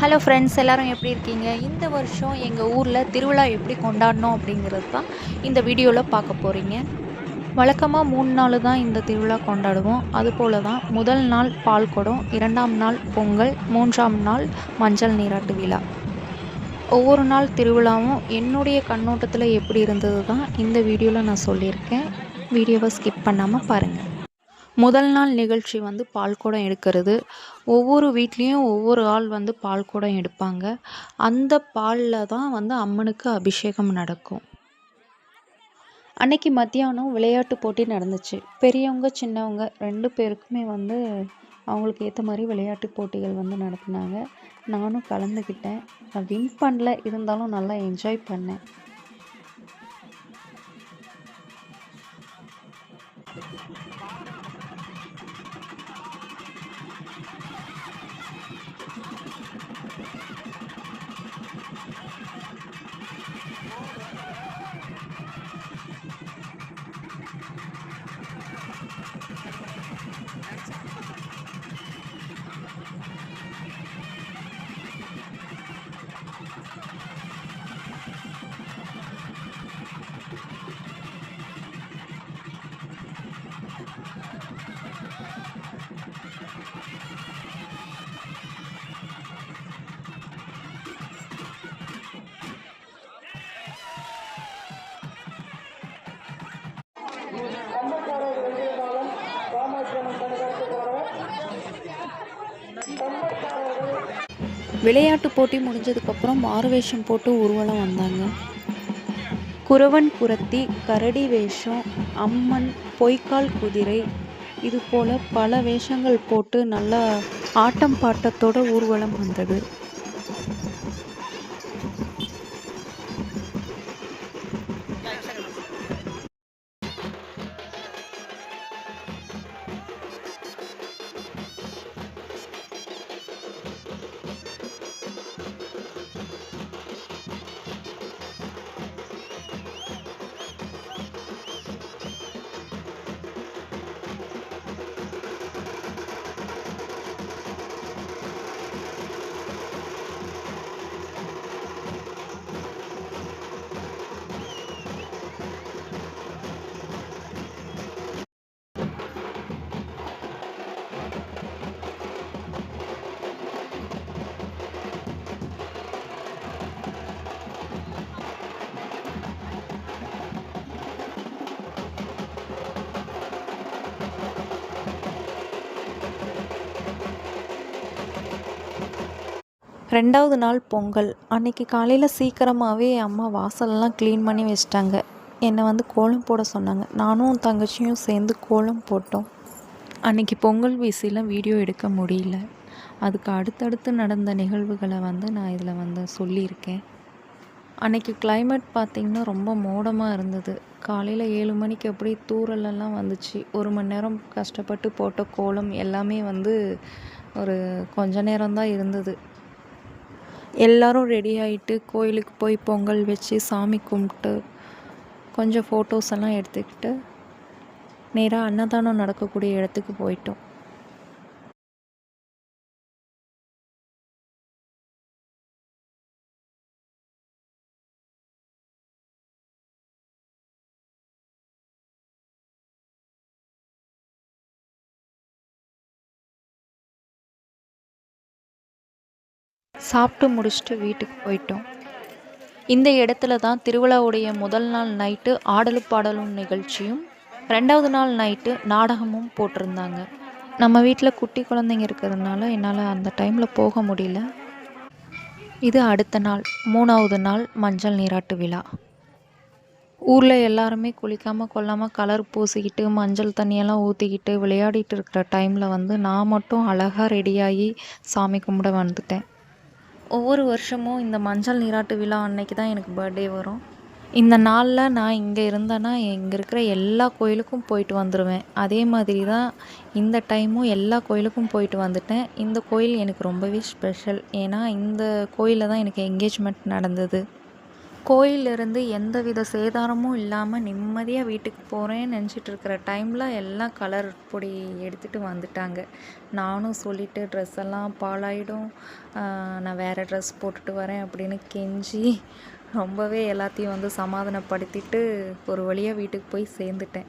Hello friends எல்லோரும் எப்படி இருக்கீங்க? இந்த வருஷம் எங்கள் ஊரில் திருவிழா எப்படி கொண்டாடணும் அப்படிங்கிறது தான் இந்த வீடியோவில் பார்க்க போகிறீங்க வழக்கமாக மூணு நாள் தான் இந்த திருவிழா கொண்டாடுவோம். அதுபோல் தான் முதல் நாள் பால் குடம் இரண்டாம் நாள் பொங்கல் மூன்றாம் நாள் மஞ்சள் நீராட்டு விழா. ஒவ்வொரு நாள் திருவிழாவும் என்னுடைய கண்ணோட்டத்தில் எப்படி இருந்தது தான் இந்த வீடியோவில் நான் சொல்லியிருக்கேன். வீடியோவை ஸ்கிப் பண்ணாமல் பாருங்கள் முதல் நாள் நிகழ்ச்சி வந்து பால்குடம் எடுக்கிறது. ஒவ்வொரு வீட்லேயும் ஒவ்வொரு ஆள் வந்து பால்குடம் எடுப்பாங்க. அந்த பாலில் தான் வந்து அம்மனுக்கு அபிஷேகம் நடக்கும். அன்னைக்கு மத்தியானம் விளையாட்டு போட்டி நடந்துச்சு. பெரியவங்க சின்னவங்க ரெண்டு பேருக்குமே வந்து அவங்களுக்கு ஏற்ற மாதிரி விளையாட்டு போட்டிகள் வந்து நடத்தினாங்க. நானும் கலந்துக்கிட்டேன் நான் வின் பண்ணல. இருந்தாலும் நல்லா என்ஜாய் பண்ணேன். விளையாட்டு போட்டி முடிஞ்சதுக்கப்புறம் மாறுவேஷம் போட்டு ஊர்வலம் வந்தாங்க. குறவன் குரத்தி கரடி வேஷம் அம்மன் பொய்க்கால் குதிரை இது போல் பல வேஷங்கள் போட்டு நல்லா ஆட்டம் பாட்டத்தோட ஊர்வலம் வந்தது. ரெண்டாவது நாள் பொங்கல். அன்றைக்கி காலையில் சீக்கிரமாகவே அம்மா வாசலெல்லாம் க்ளீன் பண்ணி வச்சிட்டாங்க. என்னை வந்து கோலம் போட சொன்னாங்க. நானும் தங்கச்சியும் சேர்ந்து கோலம் போட்டோம். அன்றைக்கி பொங்கல் வீசிலாம் வீடியோ எடுக்க முடியல. அதுக்கு அடுத்தடுத்து நடந்த நிகழ்வுகளை வந்து நான் இதில் வந்து சொல்லியிருக்கேன். அன்றைக்கி கிளைமேட் பார்த்திங்கன்னா ரொம்ப மோடமாக இருந்தது. காலையில் ஏழு மணிக்கு அப்படியே தூரலெல்லாம் வந்துச்சு. ஒரு மணி நேரம் கஷ்டப்பட்டு போட்ட கோலம் எல்லாமே வந்து ஒரு கொஞ்ச நேரம்தான் இருந்தது. எல்லோரும் ரெடி ஆகிட்டு கோயிலுக்கு போய் பொங்கல் வச்சு சாமி கும்பிட்டு கொஞ்சம் ஃபோட்டோஸ் எல்லாம் எடுத்துக்கிட்டு நேராக அன்னதானம் நடக்கக்கூடிய இடத்துக்கு போயிட்டோம். சாப்பிட்டு முடிச்சுட்டு வீட்டுக்கு போயிட்டோம். இந்த இடத்துல தான் திருவிழாவுடைய முதல் நாள் நைட்டு ஆடலும் பாடலும் நிகழ்ச்சியும் ரெண்டாவது நாள் நைட்டு நாடகமும் போட்டிருந்தாங்க. நம்ம வீட்டில் குட்டி குழந்தைங்க இருக்கிறதுனால என்னால் அந்த டைமில் போக முடியல. இது அடுத்த நாள் மூணாவது நாள் மஞ்சள் நீராட்டு விழா. ஊரில் எல்லாருமே குளிக்காமல் கொல்லாமல் கலர் பூசிக்கிட்டு மஞ்சள் தண்ணியெல்லாம் ஊற்றிக்கிட்டு விளையாடிட்டு இருக்கிற டைமில் வந்து நான் மட்டும் அழகாக ரெடியாகி சாமி கும்பிட வந்துட்டேன். ஒவ்வொரு வருஷமும் இந்த மஞ்சள் நீராட்டு விழா அன்னைக்கு தான் எனக்கு பர்த்டே வரும். இந்த நாளில் நான் இங்கே இருந்தேன்னா இங்கே இருக்கிற எல்லா கோயிலுக்கும் போயிட்டு வந்துடுவேன் அதே மாதிரி தான் இந்த டைமும் எல்லா கோயிலுக்கும் போயிட்டு வந்துட்டேன். இந்த கோயில் எனக்கு ரொம்பவே ஸ்பெஷல் ஏன்னா இந்த கோயிலில் தான் எனக்கு என்கேஜ்மெண்ட் நடந்தது. கோயிலிருந்து எந்தவித சேதாரமும் இல்லாமல் நிம்மதியாக வீட்டுக்கு போகிறேன்னு நினச்சிட்டு இருக்கிற டைமில் எல்லாம் கலர் பொடி எடுத்துகிட்டு வந்துட்டாங்க. நானும் சொல்லிவிட்டு ட்ரெஸ் எல்லாம் பாழாயிடும். நான் வேறு ட்ரெஸ் போட்டுட்டு வரேன் அப்படின்னு கெஞ்சி ரொம்பவே எல்லாத்தையும் வந்து சமாதானப்படுத்திட்டு ஒரு வழியாக வீட்டுக்கு போய் சேர்ந்துட்டேன்.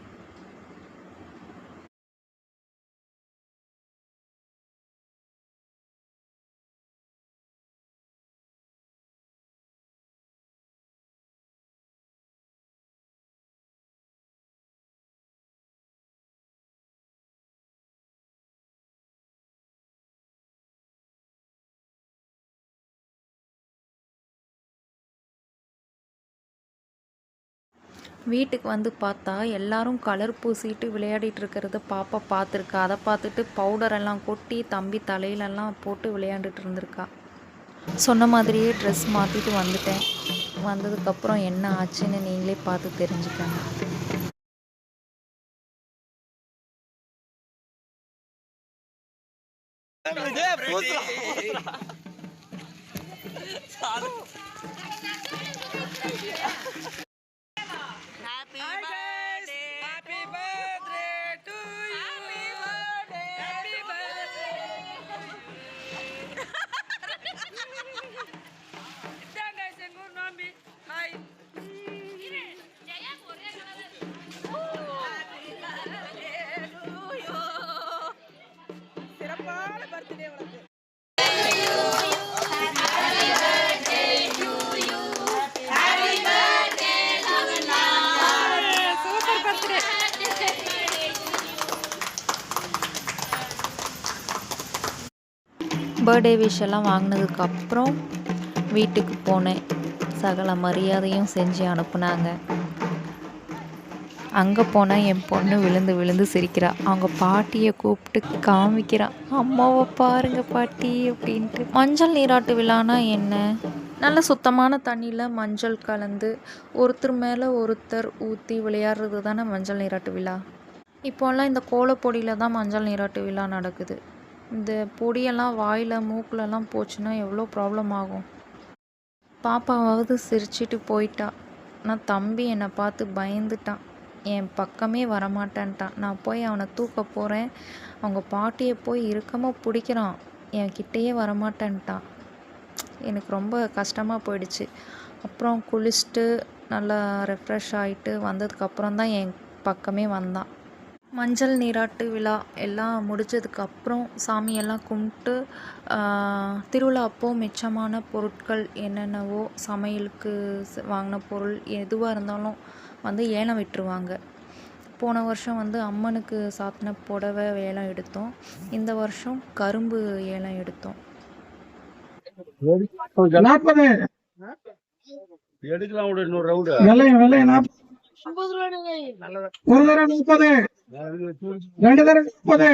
வீட்டுக்கு வந்து பார்த்தா எல்லாரும் கலர் பூசிட்டு விளையாடிட்டு இருக்கிறத பாப்பா பார்த்துருக்கா. அதை பார்த்துட்டு பவுடர் எல்லாம் கொட்டி தம்பி தலையிலெல்லாம் போட்டு விளையாண்டுட்டு இருந்திருக்கா. சொன்ன மாதிரியே ட்ரெஸ் மாற்றிட்டு வந்துட்டேன். வந்ததுக்கப்புறம் என்ன ஆச்சுன்னு நீங்களே பார்த்து தெரிஞ்சுக்கோங்க. Happy பர்த்டே விஷ் எல்லாம் வாங்கினதுக்கப்புறம் வீட்டுக்கு போனேன். சகல மரியாதையும் செஞ்சு அனுப்புனாங்க. அங்கே போனால் என் பொண்ணு விழுந்து விழுந்து சிரிக்கிறா. அவங்க பாட்டியை கூப்பிட்டு காமிக்கிறான் அம்மாவை பாருங்க பாட்டி அப்படின்ட்டு. மஞ்சள் நீராட்டு விழானா என்ன? நல்ல சுத்தமான தண்ணியில் மஞ்சள் கலந்து ஒருத்தர் மேலே ஒருத்தர் ஊற்றி விளையாடுறது தானே மஞ்சள் நீராட்டு விழா? இப்போல்லாம் இந்த கோலப்பொடியில் தான் மஞ்சள் நீராட்டு விழா நடக்குது. இந்த பொடியெல்லாம் வாயில் மூக்கிலலாம் போச்சுன்னா எவ்வளோ ப்ராப்ளம் ஆகும். பாப்பாவாவது சிரிச்சிட்டு போயிட்டா. நான் தம்பி என்னை பார்த்து பயந்துட்டான். என் பக்கமே வரமாட்டேன்ட்டான். நான் போய் அவனை தூக்க போகிறேன் அவங்க பாட்டியை போய் இறுக்கமாக பிடிக்கிறான். என் கிட்டேயே வரமாட்டேன்ட்டான். எனக்கு ரொம்ப கஷ்டமாக போயிடுச்சு. அப்புறம் குளிச்சுட்டு நல்லா ரெஃப்ரெஷ் ஆகிட்டு வந்ததுக்கப்புறம் தான் என் பக்கமே வந்தான். மஞ்சள் நீராட்டு விழா எல்லாம் முடிஞ்சதுக்கப்புறம் சாமியெல்லாம் கும்பிட்டு திருவிழா அப்போ மிச்சமான பொருட்கள் என்னென்னவோ சமையலுக்கு வாங்கின பொருள் எதுவாக இருந்தாலும் வந்து ஏலம் விட்டுருவாங்க. போன வருஷம் வந்து அம்மனுக்கு சாத்தின புடவை ஏலம் எடுத்தோம். இந்த வருஷம் கரும்பு ஏலம் எடுத்தோம். எடுக்கலாம் விட இன்னொரு ரவுண்டு வெள்ளைய வெள்ளைய நாற்பது ஒரு தடவை முப்பது ரெண்டு தடவை முப்பது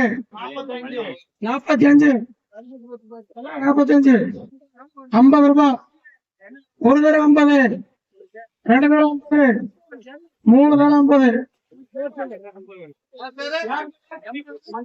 நாற்பத்தி அஞ்சு நாற்பத்தி அஞ்சு ஐம்பது ரூபாய் ஒரு தடவை ஐம்பது ரெண்டு தடவை ஐம்பது மூணு தடவை ஐம்பது